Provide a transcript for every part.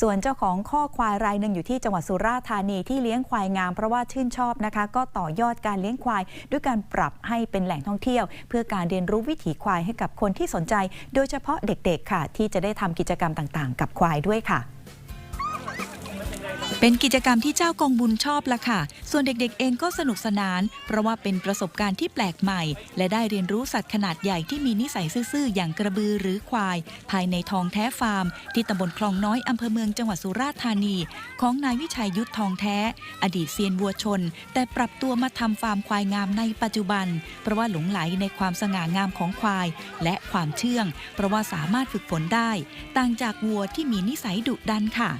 ส่วนเจ้าของข้อควายรายหนึ่งอยู่ที่จังหวัดสุราษฎร์ธานีที่เลี้ยงควายงามเพราะว่าชื่นชอบนะคะ ก็ต่อยอดการเลี้ยงควาย ด้วยการปรับให้เป็นแหล่งท่องเที่ยว เพื่อการเรียนรู้วิถีควายให้กับคนที่สนใจ โดยเฉพาะเด็กๆค่ะ ที่จะได้ทำกิจกรรมต่างๆ กับควายด้วยค่ะ เป็นกิจกรรมที่เจ้ากองบุญชอบละค่ะ ส่วนเด็กๆเองก็สนุกสนาน เพราะว่าเป็นประสบการณ์ที่แปลกใหม่ และได้เรียนรู้สัตว์ขนาดใหญ่ที่มีนิสัยซื่อๆ อย่างกระบือหรือควาย ภายในทองแท้ฟาร์ม ที่ตำบลคลองน้อยอำเภอเมืองจังหวัดสุราษฎร์ธานี ของนายวิชัยยุทธทองแท้ อดีตเซียนวัวชน แต่ปรับตัวมาทำฟาร์มควายงามในปัจจุบัน เพราะว่าหลงไหลในความสง่างามของควาย และความเชื่อง เพราะว่าสามารถฝึกฝนได้ ต่างจากวัวที่มีนิสัยดุดันค่ะ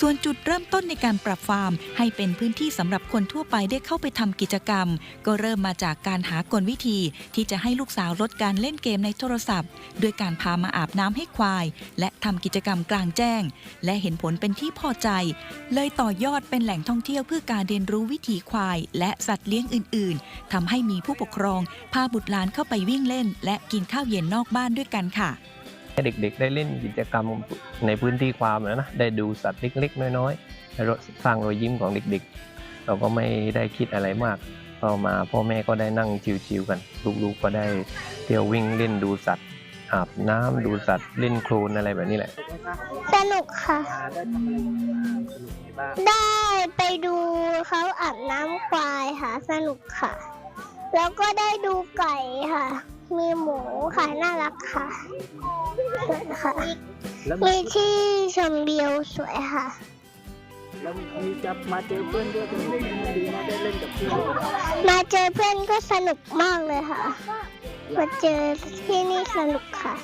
ส่วนจุดเริ่มต้นในการปรับฟาร์ม ให้เป็นพื้นที่สำหรับคนทั่วไปได้เข้าไปทำกิจกรรม ก็เริ่มมาจากการหากลวิธี ที่จะให้ลูกสาวลดการเล่นเกมในโทรศัพท์ ด้วยการพามาอาบน้ำให้ควาย และทำกิจกรรมกลางแจ้ง และเห็นผลเป็นที่พอใจ เลยต่อยอดเป็นแหล่งท่องเที่ยวเพื่อการเรียนรู้วิถีควาย และสัตว์เลี้ยงอื่น ๆทำให้มีผู้ปกครอง พาบุตรหลานเข้าไปวิ่งเล่น และกินข้าวเย็นนอกบ้านด้วยกันค่ะ ให้เด็กๆ ได้เล่นกิจกรรมในพื้นที่ความนะนะได้ดูสัตว์เล็กๆ น้อยๆและสร้างรอยยิ้มของเด็กๆ เราก็ไม่ได้คิดอะไรมากพอมาพ่อแม่ก็ได้นั่งชิวๆกัน ลูกๆก็ได้เที่ยววิ่งเล่นดูสัตว์อาบน้ำดูสัตว์เล่นโคลนอะไรแบบนี้แหละ สนุกค่ะ ได้ทำอะไรสนุกไหมบ้างได้ไปดูเขาอาบน้ำควายค่ะ สนุกค่ะ แล้วก็ได้ดูไก่ค่ะ มีหมูค่ะ น่ารักค่ะ สวยค่ะ แล้วมีที่ชมวิวสวยค่ะ แล้วมีจะมาเจอเพื่อนด้วยเป็นดีนะได้เล่นกับเพื่อนมาเจอเพื่อนก็สนุกมากเลยค่ะ มาเจอที่นี่สนุกค่ะ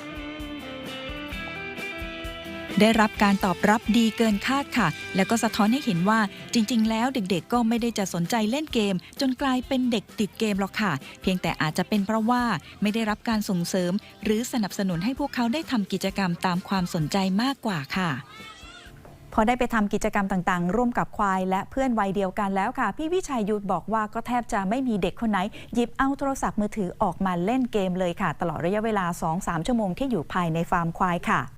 ได้รับการตอบรับดีเกินคาดค่ะ แล้วก็สะท้อนให้เห็นว่าจริง ๆ แล้วเด็กๆ ก็ไม่ได้จะสนใจเล่นเกม จนกลายเป็นเด็กติดเกมหรอกค่ะ เพียงแต่อาจจะเป็นเพราะว่าไม่ได้รับการส่งเสริม หรือสนับสนุนให้พวกเขาได้ทำกิจกรรมตามความสนใจมากกว่าค่ะพอได้ไปทำกิจกรรมต่างๆ ร่วมกับควายและเพื่อนวัยเดียวกันแล้วค่ะ พี่วิชัยยุทธบอกว่าก็แทบจะไม่มีเด็กคนไหน หยิบเอาโทรศัพท์มือถือออกมาเล่นเกมเลยค่ะ ตลอดระยะเวลา 2-3 ชั่วโมงที่อยู่ภายในฟาร์มควายค่ะ